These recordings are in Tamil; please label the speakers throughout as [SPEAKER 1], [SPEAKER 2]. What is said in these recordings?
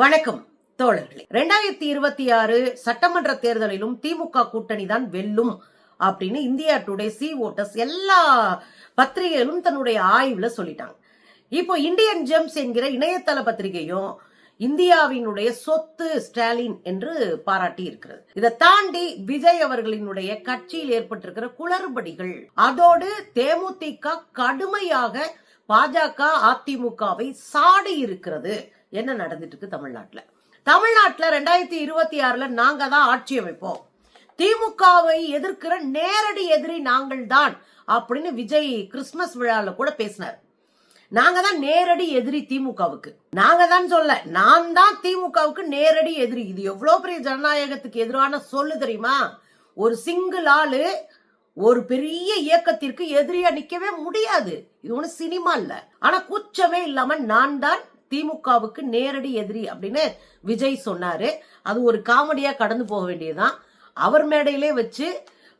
[SPEAKER 1] வணக்கம் தோழர்களே. ரெண்டாயிரத்தி இருபத்தி ஆறு சட்டமன்ற தேர்தலிலும் திமுக கூட்டணி தான் வெல்லும் அப்படின்னு இந்தியா டுடே சி ஓட்டர்ஸ் எல்லா பத்திரிகைகளும் தன்னுடைய ஆய்வுல சொல்லிட்டாங்க. இப்போ இந்தியன் ஜெம்ஸ் என்கிற இணையதள பத்திரிகையும் இந்தியாவினுடைய சொத்து ஸ்டாலின் என்று பாராட்டி இருக்கிறது. இதை தாண்டி விஜய் அவர்களினுடைய கட்சியில் ஏற்பட்டிருக்கிற குளறுபடிகள் அதோடு தேமுதிக கடுமையாக பாஜக அதிமுகவை சாடி இருக்கிறது என்ன நடந்துட்டு இருக்கு தமிழ்நாட்டில்? தமிழ்நாட்டில் ரெண்டாயிரத்தி இருபத்தி ஆறில் நாங்கள் தான் ஆட்சி அமைப்போம். திமுகவை எதிர்க்கிற நேரடி எதிரி நாங்கள் தான் அப்படின்னு விஜய் கிறிஸ்மஸ் விழாவில் கூட பேசினார். நாங்க தான் நேரடி எதிரி திமுகவுக்கு. நாங்க தான் சொல்ல நான் தான் திமுகவுக்கு நேரடி எதிரி. இது எவ்வளவு பெரிய ஜனநாயகத்துக்கு எதிரான சொல்லு தெரியுமா? ஒரு சிங்கிள் ஆளு ஒரு பெரிய இயக்கத்திற்கு எதிரியா நிக்கவே முடியாது. இது ஒண்ணு சினிமா இல்ல. ஆனா கூச்சமே இல்லாம நான் தான் திமுகவுக்கு நேரடி எதிரி அப்படின்னு விஜய் சொன்னாரு. அது ஒரு காமெடியா கடந்து போக வேண்டியதுதான். அவர் மேடையிலே வச்சு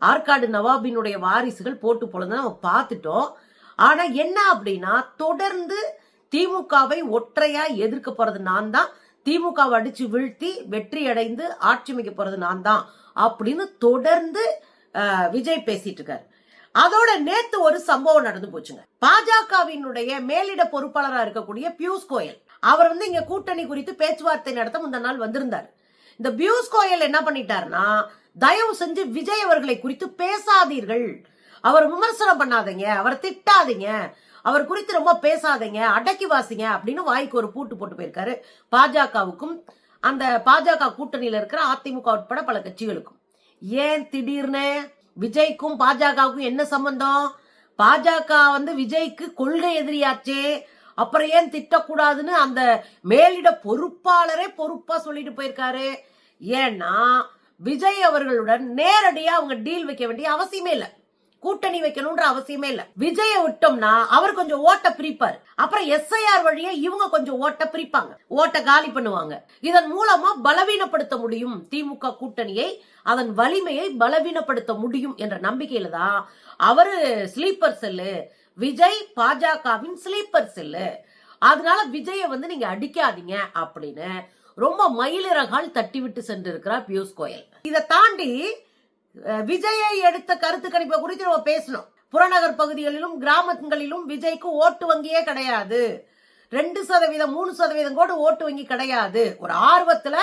[SPEAKER 1] ஆற்காடு நவாபினுடைய வாரிசுகள் போட்டு பொழுது நம்ம பார்த்துட்டோம். ஆனா என்ன அப்படின்னா தொடர்ந்து திமுகவை ஒற்றையா எதிர்க்க போறது நான் தான் திமுகவை அடிச்சு வீழ்த்தி வெற்றி அடைந்து ஆட்சி அமைக்க போறது நான் தான் அப்படின்னு தொடர்ந்து விஜய் பேசிட்டு இருக்காரு. அதோட நேத்து ஒரு சம்பவம் நடந்து போச்சுங்க. பாஜகவினுடைய மேலிட பொறுப்பாளராக இருக்கக்கூடிய பியூஷ் கோயல். அவர் வந்து இங்க கூட்டணி குறித்து பேச்சுவார்த்தை நடத்த முந்த நாள் வந்திருந்தார். இந்த பியூஷ் கோயல் என்ன பண்ணிட்டாருன்னா தயவு செஞ்சு விஜய் அவர்களை குறித்து பேசாதீர்கள். அவர் விமர்சனம் பண்ணாதீங்க அவரை திட்டாதீங்க. அவர் குறித்து ரொம்ப பேசாதீங்க அடக்கி வாசிங்க அப்படின்னு வாய்க்கு ஒரு பூட்டு போட்டு போயிருக்காரு பாஜகவுக்கும் அந்த பாஜக கூட்டணியில இருக்கிற அதிமுக உட்பட பல கட்சிகளுக்கும். ஏன் திடீர்னு விஜய்க்கும் பாஜகவுக்கும் என்ன சம்பந்தம்? பாஜக வந்து விஜய்க்கு கொள்கை எதிரியாச்சே. அப்புறம் ஏன் திட்டக்கூடாதுன்னு அந்த மேலிட பொறுப்பாளரே பொறுப்பா சொல்லிட்டு போயிருக்காரு. ஏன்னா விஜய் அவர்களுடன் நேரடியா அவங்க டீல் வைக்க வேண்டிய அவசியமே இல்லை. கூட்டணி வைக்கணும்ன்ற அவசியமே இல்ல. விஜய விட்டோம்னா அவர் கொஞ்சம் ஓட்ட பிரிப்பார். அப்புறம் எஸ்ஐஆர் வழியா இவங்க கொஞ்சம் ஓட்ட பிரிப்பாங்க. ஓட்ட காலி பண்ணுவாங்க. இதன் மூலமா பலவீனப்படுத்த முடியும். திமுக கூட்டணியை அதன் வலிமையை பலவீனப்படுத்த முடியும் என்ற நம்பிக்கையில தான் அவரு ஸ்லீப்பர் செல்லு விஜய் பாஜகவின் ஸ்லீப்பர் செல்லு அதனால விஜய வந்து நீங்க அடிக்காதீங்க அப்படின்னு ரொம்ப மயிலிறகால் தட்டி விட்டு சென்றிருக்கிறார் பியூஷ் கோயல். இதை தாண்டி விஜயை எடுத்த கருத்து கணிப்பை குறித்து நம்ம பேசணும். புறநகர் பகுதிகளிலும் கிராமங்களிலும் விஜய்க்கு ஓட்டு வங்கியே கிடையாது. ரெண்டு சதவீதம் மூணு சதவீதம் கூட ஓட்டு வங்கி கிடையாது. ஒரு ஆர்வத்துல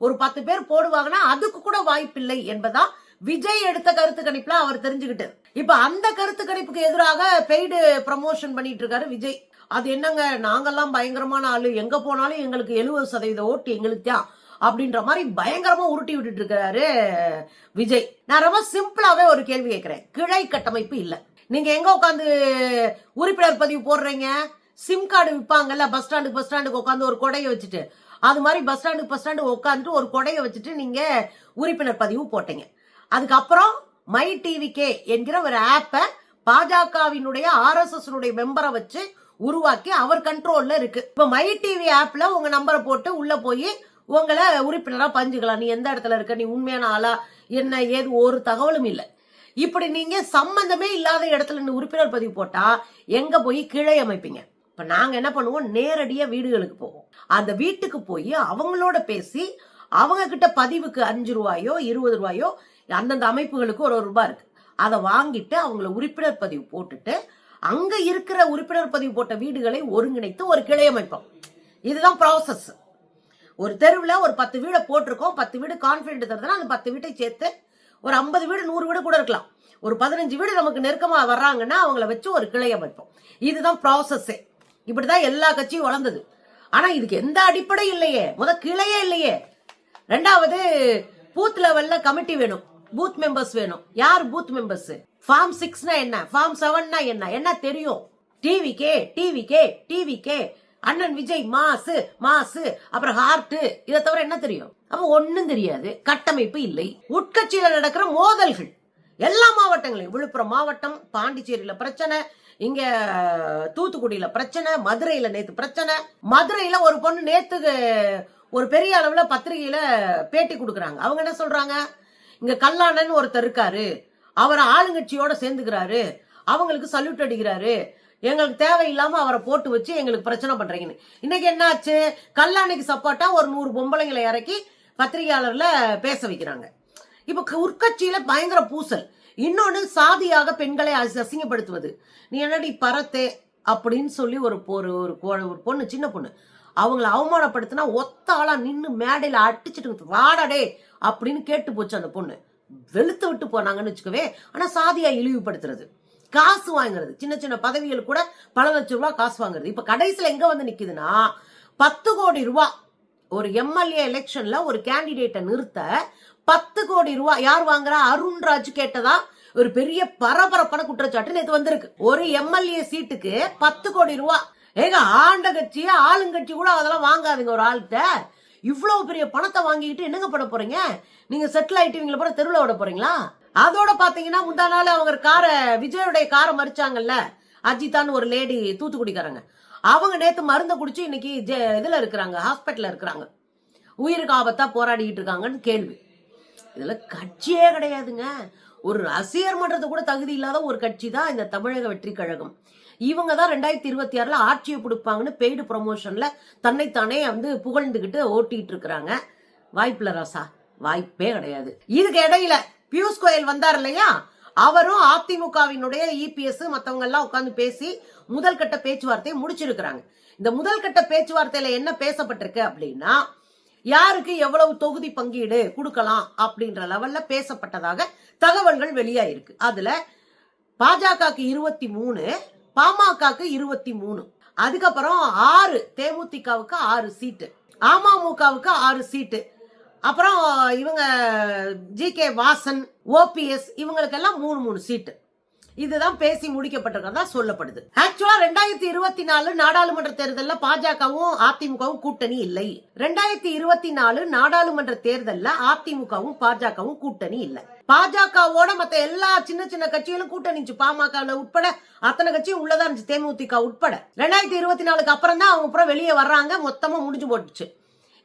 [SPEAKER 1] ஒரு பத்து பேர் போடுவாங்கன்னா அதுக்கு கூட வாய்ப்பில்லை என்பதா விஜய் எடுத்த கருத்து கணிப்புல அவர் தெரிஞ்சுக்கிட்டு இப்ப அந்த கருத்து கணிப்புக்கு எதிராக பெய்டு ப்ரமோஷன் பண்ணிட்டு இருக்காரு விஜய். அது என்னங்க நாங்கெல்லாம் பயங்கரமான ஆளு. எங்க போனாலும் எங்களுக்கு எழுபது சதவீத ஓட்டு எங்களுக்கு? தான் அப்படின்ற மாதிரி பயங்கரமா உருட்டி விட்டுட்டு இருக்கிறாரு விஜய். நான் ரொம்ப சிம்பிளாவே ஒரு கேள்வி கேட்கிறேன். கிளை கட்டமைப்பு இல்லை. நீங்க எங்க உட்காந்து உறுப்பினர் பதிவு போடுறீங்க? சிம் கார்டு விற்பாங்கல்ல பஸ் ஸ்டாண்டுக்கு பஸ் ஸ்டாண்டுக்கு உட்காந்து ஒரு கொடையை வச்சுட்டு. அது மாதிரி பஸ் ஸ்டாண்டுக்கு பஸ் ஸ்டாண்டு உட்காந்துட்டு ஒரு கொடையை வச்சுட்டு நீங்க உறுப்பினர் பதிவு போட்டீங்க. அதுக்கப்புறம் மை டிவிகே என்கிற ஒரு ஆப்பை பாஜகவினுடைய ஆர்எஸ்எஸ் மெம்பரை வச்சு உருவாக்கி அவர் கண்ட்ரோல்ல இருக்கு. இப்ப மை டிவி ஆப்ல உங்க நம்பரை போட்டு உள்ள போய் உங்களை உறுப்பினராக பஞ்சுக்கலாம். நீ எந்த இடத்துல இருக்க? நீ உண்மையான ஆளா? என்ன ஏது? ஒரு தகவலும் இல்லை. இப்படி நீங்க சம்பந்தமே இல்லாத இடத்துல நீ உறுப்பினர் பதிவு போட்டா எங்க போய் கிளை அமைப்பீங்க? இப்ப நாங்க என்ன பண்ணுவோம்? நேரடியா வீடுகளுக்கு போவோம். அந்த வீட்டுக்கு போய் அவங்களோட பேசி அவங்க கிட்ட பதிவுக்கு அஞ்சு ரூபாயோ இருபது ரூபாயோ அந்தந்த அமைப்புகளுக்கு ஒரு ஒரு ரூபாய் இருக்கு. அதை வாங்கிட்டு அவங்கள உறுப்பினர் பதிவு போட்டுட்டு அங்க இருக்கிற உறுப்பினர் பதிவு போட்ட வீடுகளை ஒருங்கிணைத்து ஒரு கிளை அமைப்போம். இதுதான் ப்ராசஸ் ஒரு தெருவில் ஒரு பத்து வீடை போட்டிருக்கோம் பத்து வீடு கான்ஃபிடென்ட் தருதுன்னா அந்த பத்து வீட்டை சேர்த்து ஒரு ஐம்பது வீடு நூறு வீடு கூட இருக்கலாம். ஒரு பதினஞ்சு வீடு நமக்கு நெருக்கமாக வர்றாங்கன்னா அவங்கள வச்சு ஒரு கிளை அமைப்போம். இதுதான் ப்ராசஸ்ஸே இப்படிதான் எல்லா கட்சியும் வளர்ந்தது. ஆனால் இதுக்கு எந்த அடிப்படை இல்லையே. முத கிளையே இல்லையே. ரெண்டாவது பூத் லெவல்ல கமிட்டி வேணும். பூத் மெம்பர்ஸ் வேணும். யார் பூத் மெம்பர்ஸ் ஃபார்ம் சிக்ஸ்னா என்ன? ஃபார்ம் செவன்னா என்ன? என்ன தெரியும்? TV K TV K TV K அண்ணன் விஜய் மாசு மாசு. அப்புறம் ஹார்ட்டு இதை தவிர என்ன தெரியும்? அப்ப ஒன்னும் தெரியாது. கட்டமைப்பு இல்லை. உட்கட்சியில நடக்கிற மோதல்கள். எல்லா மாவட்டங்களையும். விழுப்புரம் மாவட்டம் பாண்டிச்சேரியில பிரச்சனை. இங்க தூத்துக்குடியில பிரச்சனை. மதுரையில நேத்து பிரச்சனை. மதுரையில ஒரு பொண்ணு நேத்து ஒரு பெரிய அளவுல பத்திரிகையில பேட்டி கொடுக்குறாங்க. அவங்க என்ன சொல்றாங்க? இங்க கல்லாணன் ஒருத்தர் இருக்காரு. அவர் ஆளுங்கட்சியோட சேர்ந்துக்கிறாரு. அவங்களுக்கு சல்யூட் அடிக்கிறாரு. எங்களுக்கு தேவையில்லாம அவரை போட்டு வச்சு எங்களுக்கு பிரச்சனை பண்றீங்கன்னு. இன்னைக்கு என்னாச்சு? கல்லாணைக்கு சப்போர்ட்டா ஒரு நூறு பொம்பளைங்களை இறக்கி பத்திரிகையாளர்ல பேச வைக்கிறாங்க. இப்ப க- உட்கட்சியில பயங்கர பூசல். இன்னொன்னு சாதியாக பெண்களை அசி- அசிங்கப்படுத்துவது. நீ என்னடி பரத்தே அப்படின்னு சொல்லி ஒரு ஒரு ஒரு பொண்ணு சின்ன பொண்ணு அவங்கள அவமானப்படுத்தினா ஒத்த ஆளா நின்று மேடையில அடிச்சிட்டு வாடடே அப்படின்னு கேட்டு போச்சு அந்த பொண்ணு. வெளுத்து விட்டு போனாங்கன்னு வச்சுக்கவே ஆனா சாதியா இழிவுபடுத்துறது. காசு வாங்குறது. சின்ன சின்ன பதவிகள் கூட பல லட்சம் ரூபாய் காசு வாங்குறது. இப்ப கடைசியில எங்க வந்து நிக்குதுன்னா பத்து கோடி ரூபாய் ஒரு எம்எல்ஏ எலெக்ஷன்ல ஒரு கேண்டிடேட்டை நிறுத்த பத்து கோடி ரூபாய் யார் வாங்குறா? அருண்ராஜ் கேட்டதா? ஒரு பெரிய பரபரப்பான குற்றச்சாட்டு நேத்து வந்திருக்கு. ஒரு எம்எல்ஏ சீட்டுக்கு பத்து கோடி ரூபாய் ஏங்க ஆண்ட கட்சி ஆளுங்கட்சி கூட அதெல்லாம் வாங்காதுங்க ஒரு ஆள்கிட்ட. இவ்வளவு பெரிய பணத்தை வாங்கிட்டு என்னங்க பண்ண போறீங்க? நீங்க செட்டில் ஆயிட்டு இவங்களை போற தெருவில் விட போறீங்களா? அதோட பாத்தீங்கன்னா முந்தா நாள் அவங்க காரை விஜயோடைய காரை மறிச்சாங்கல்ல அஜிதான்னு ஒரு லேடி தூத்துக்குடிக்காரங்க. அவங்க நேத்து மருந்தை குடிச்சு இன்னைக்கு ஜெ- இதுல இருக்கிறாங்க ஹாஸ்பிட்டல்ல இருக்கிறாங்க. உயிருக்கு ஆபத்தா போராடிக்கிட்டு இருக்காங்கன்னு கேள்வி. இதுல கட்சியே கிடையாதுங்க. ஒரு ரசிகர் மன்றத்தை கூட தகுதி இல்லாத ஒரு கட்சி தான் இந்த தமிழக வெற்றி கழகம். இவங்க தான் ரெண்டாயிரத்தி இருபத்தி ஆறுல ஆட்சியை பிடிப்பாங்கன்னு பெய்டு ப்ரொமோஷன்ல தன்னைத்தானே வந்து புகழ்ந்துகிட்டு ஓட்டிட்டு இருக்கிறாங்க. வாய்ப்பில்ல ராசா வாய்ப்பே கிடையாது. இதுக்கு இடையில பியூஷ் கோயல் வந்தார் இல்லையா? அவரும் அதிமுகவினுடைய இபிஎஸ் மற்றவங்க எல்லாம் உட்காந்து பேசி முதல் கட்ட பேச்சுவார்த்தையை முடிச்சிருக்கிறாங்க. இந்த முதல் கட்ட பேச்சுவார்த்தையில என்ன பேசப்பட்டிருக்கு அப்படின்னா யாருக்கு எவ்வளவு தொகுதி பங்கீடு கொடுக்கலாம் அப்படின்ற லெவல்ல பேசப்பட்டதாக தகவல்கள் வெளியாயிருக்கு. அதுல பாஜகக்கு இருபத்தி மூணு பாமகக்கு இருபத்தி மூணு. அதுக்கப்புறம் ஆறு தேமுதிகவுக்கு ஆறு சீட்டு அமமுகவுக்கு ஆறு சீட்டு. அப்புறம் இவங்க ஜி கே வாசன் ஓபிஎஸ் இவங்களுக்கெல்லாம் மூணு மூணு சீட்டு. இதுதான் பேசி முடிக்கப்பட்டிருக்கிறதா சொல்லப்படுது. ஆக்சுவலா ரெண்டாயிரத்தி இருபத்தி நாலு நாடாளுமன்ற தேர்தலில் பாஜகவும் அதிமுகவும் கூட்டணி இல்லை. ரெண்டாயிரத்தி இருபத்தி நாலு நாடாளுமன்ற தேர்தலில் அதிமுகவும் பாஜகவும் கூட்டணி இல்லை. பாஜகவோட மத்த எல்லா சின்ன சின்ன கட்சிகளும் கூட்டணிச்சு பாமக உட்பட அத்தனை கட்சியும் உள்ளதா இருந்துச்சு தேமுதிக உட்பட. ரெண்டாயிரத்தி இருபத்தி நாலுக்கு அப்புறம் தான் அவங்க அப்புறம் வெளியே வர்றாங்க மொத்தமா முடிஞ்சு போட்டுச்சு.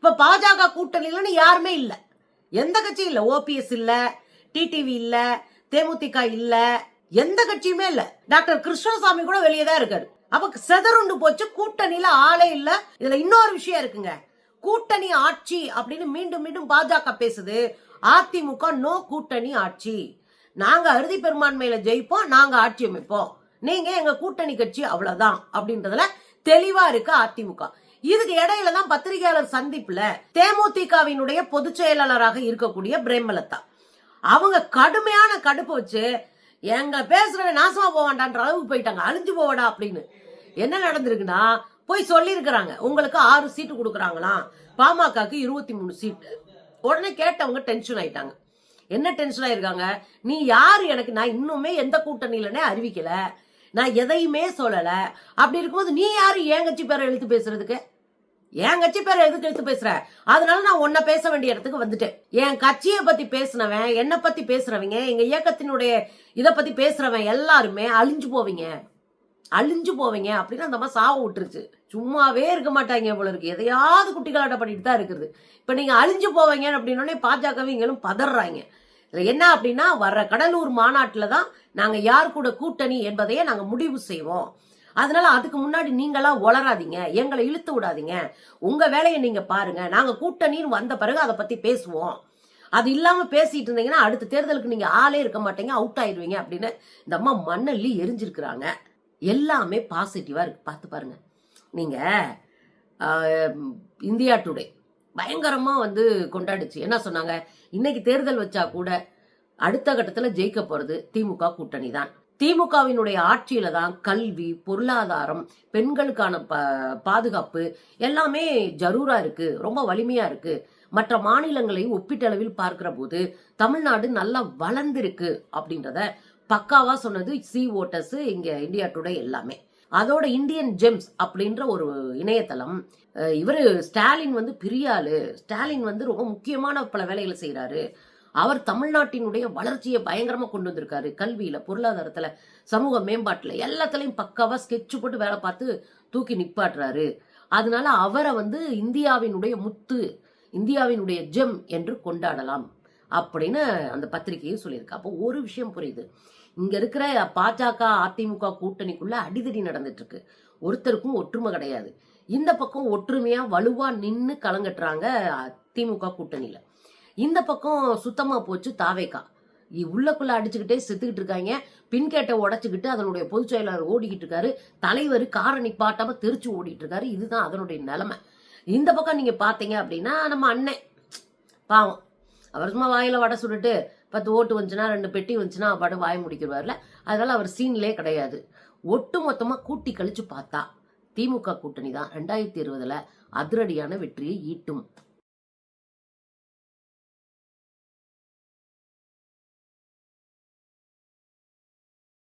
[SPEAKER 1] இப்ப பாஜக கூட்டணியிலன்னு யாருமே இல்ல. எந்த கட்சியும் இல்ல. ஓபிஎஸ் இல்ல டிடிவி இல்ல தேமுதிக இல்ல எந்த கட்சியுமே இல்ல. டாக்டர் கிருஷ்ணசாமி கூட வெளியே தான் இருக்காரு. அப்ப செதறுண்டு போச்சு. கூட்டணியில ஆளே இல்ல. இதுல இன்னொரு விஷயம் இருக்குங்க. கூட்டணி ஆட்சி அப்படின்னு மீண்டும் மீண்டும் பாஜக பேசுது. அதிமுக நோ கூட்டணி ஆட்சி. நாங்க அறுதி பெரும்பான்மையில ஜெயிப்போம். நாங்க ஆட்சி அமைப்போம். நீங்க எங்க கூட்டணி கட்சி அவ்வளவுதான் அப்படின்றதுல தெளிவா இருக்கு அதிமுக. இதுக்கு இடையில தான் பத்திரிகையாளர் சந்திப்புல தேமுதிகவினுடைய பொதுச் செயலாளராக இருக்கக்கூடிய பிரேமலதா. அவங்க கடுமையான கடுப்பு வச்சு எங்க பேசுறவன் நாசமா போவாண்டான்ற அளவுக்கு போயிட்டாங்க அழிஞ்சு போவடா அப்படின்னு. என்ன நடந்திருக்குன்னா போய் சொல்லியிருக்கிறாங்க உங்களுக்கு ஆறு சீட்டு கொடுக்குறாங்களாம் பாமகக்கு இருபத்தி மூணு சீட்டு. உடனே கேட்டவங்க டென்ஷன் ஆயிட்டாங்க. என்ன டென்ஷன் ஆயிருக்காங்க? நீ யாரு? எனக்கு நான் இன்னுமே எந்த கூட்டணியிலனே அறிவிக்கல. நான் எதையுமே சொல்லலை. அப்படி இருக்கும்போது நீ யாரு? ஏன் கட்சி பேரை எழுத்து பேசுறதுக்கு? என் கட்சி பேரை எதுக்கு எடுத்து பேசுற? அதனால நான் உன்னை பேச வேண்டிய இடத்துக்கு வந்துட்டேன். என் கட்சியை பத்தி பேசினவன் என்னை பத்தி பேசுறவங்க எங்க இயக்கத்தினுடைய இதை பத்தி பேசுறவன் எல்லாருமே அழிஞ்சு போவீங்க. அழிஞ்சு போவீங்க அப்படின்னு அந்த மாதிரி சாவு விட்டுருச்சு. சும்மாவே இருக்க மாட்டாங்க போல இருக்கு. எதையாவது குட்டிகளாட்ட பண்ணிட்டு தான் இருக்குது. இப்ப நீங்க அழிஞ்சு போவீங்க அப்படின்னோடனே பாஜகவிங்களும் பதறாங்க. இதுல என்ன அப்படின்னா வர்ற கடலூர் மாநாட்டுல தான் நாங்க யார் கூட கூட்டணி என்பதையே நாங்க முடிவு செய்வோம். அதனால அதுக்கு முன்னாடி நீங்களாம் வளராதீங்க எங்களை இழுத்து விடாதீங்க. உங்க வேலையை நீங்க பாருங்க. நாங்க கூட்டணின்னு வந்த பிறகு அதை பத்தி பேசுவோம். அது இல்லாம பேசிட்டு இருந்தீங்கன்னா அடுத்த தேர்தலுக்கு நீங்க ஆளே இருக்க மாட்டீங்க அவுட் ஆயிடுவீங்க அப்படின்னு இந்த அம்மா மண்ணள்ளி எரிஞ்சிருக்கிறாங்க. எல்லாமே பாசிட்டிவா இருக்கு. பார்த்து பாருங்க. நீங்க இந்தியா டுடே பயங்கரமா வந்து கொண்டாடுச்சு. என்ன சொன்னாங்க? இன்னைக்கு தேர்தல் வச்சா கூட அடுத்த கட்டத்தில் ஜெயிக்க போறது திமுக கூட்டணி தான் திமுகவினுடைய ஆட்சியில தான் கல்வி பொருளாதாரம் பெண்களுக்கான ப பாதுகாப்பு எல்லாமே ஜரூரா இருக்கு ரொம்ப வலிமையா இருக்கு. மற்ற மாநிலங்களையும் ஒப்பீட்டளவில் பார்க்கிற போது தமிழ்நாடு நல்லா வளர்ந்துருக்கு அப்படின்றத பக்காவா சொன்னது சி ஓட்டர்ஸ் இங்க இந்தியா டுடே எல்லாமே. அதோட இந்தியன் ஜெம்ஸ் அப்படின்ற ஒரு இணையதளம் இவர் இவரு ஸ்டாலின் வந்து பெரிய ஆளு ஸ்டாலின் வந்து ரொம்ப முக்கியமான பல வேலைகளை செய்கிறாரு அவர் தமிழ்நாட்டினுடைய வளர்ச்சியை பயங்கரமாக கொண்டு வந்திருக்காரு. கல்வியில் பொருளாதாரத்தில் சமூக மேம்பாட்டில் எல்லாத்துலேயும் பக்காவாக ஸ்கெட்ச் போட்டு வேலை பார்த்து தூக்கி நிப்பாட்டுறாரு. அதனால அவரை வந்து இந்தியாவினுடைய முத்து இந்தியாவினுடைய ஜெம் என்று கொண்டாடலாம் அப்படின்னு அந்த பத்திரிகையும் சொல்லியிருக்கு. அப்போ ஒரு விஷயம் புரியுது. இங்க இருக்கிற பாஜக அதிமுக கூட்டணிக்குள்ள அடிதடி நடந்துட்டு இருக்கு ஒருத்தருக்கும் ஒற்றுமை கிடையாது. இந்த பக்கம் ஒற்றுமையா வலுவா நின்று கலங்கட்டுறாங்க திமுக கூட்டணியில. இந்த பக்கம் சுத்தமா போச்சு தாவேக்கா. இ- உள்ளக்குள்ள அடிச்சுக்கிட்டே செத்துக்கிட்டு இருக்காங்க. பின்கேட்டை உடைச்சுக்கிட்டு அதனுடைய பொதுச் செயலாளர் ஓடிக்கிட்டு இருக்காரு. தலைவர் காரை நிப்பாட்டாம தெரிச்சு ஓடிட்டு இருக்காரு. இதுதான் அதனுடைய நிலைமை. இந்த பக்கம் நீங்க பாத்தீங்க அப்படின்னா நம்ம அண்ணன். பாவம். அவர் சும்மா வாயில வடை சுட்டுட்டு பத்து ஓட்டு வந்துச்சுன்னா ரெண்டு பெட்டி வந்துச்சுன்னா பாட்டு வாய் முடிக்கிறவார்ல அதனால அவர் சீன்லே கிடையாது. ஒட்டு மொத்தமா கூட்டி கழிச்சு பார்த்தா திமுக கூட்டணி தான் ரெண்டாயிரத்தி இருபதுல அதிரடியான வெற்றியை ஈட்டும்.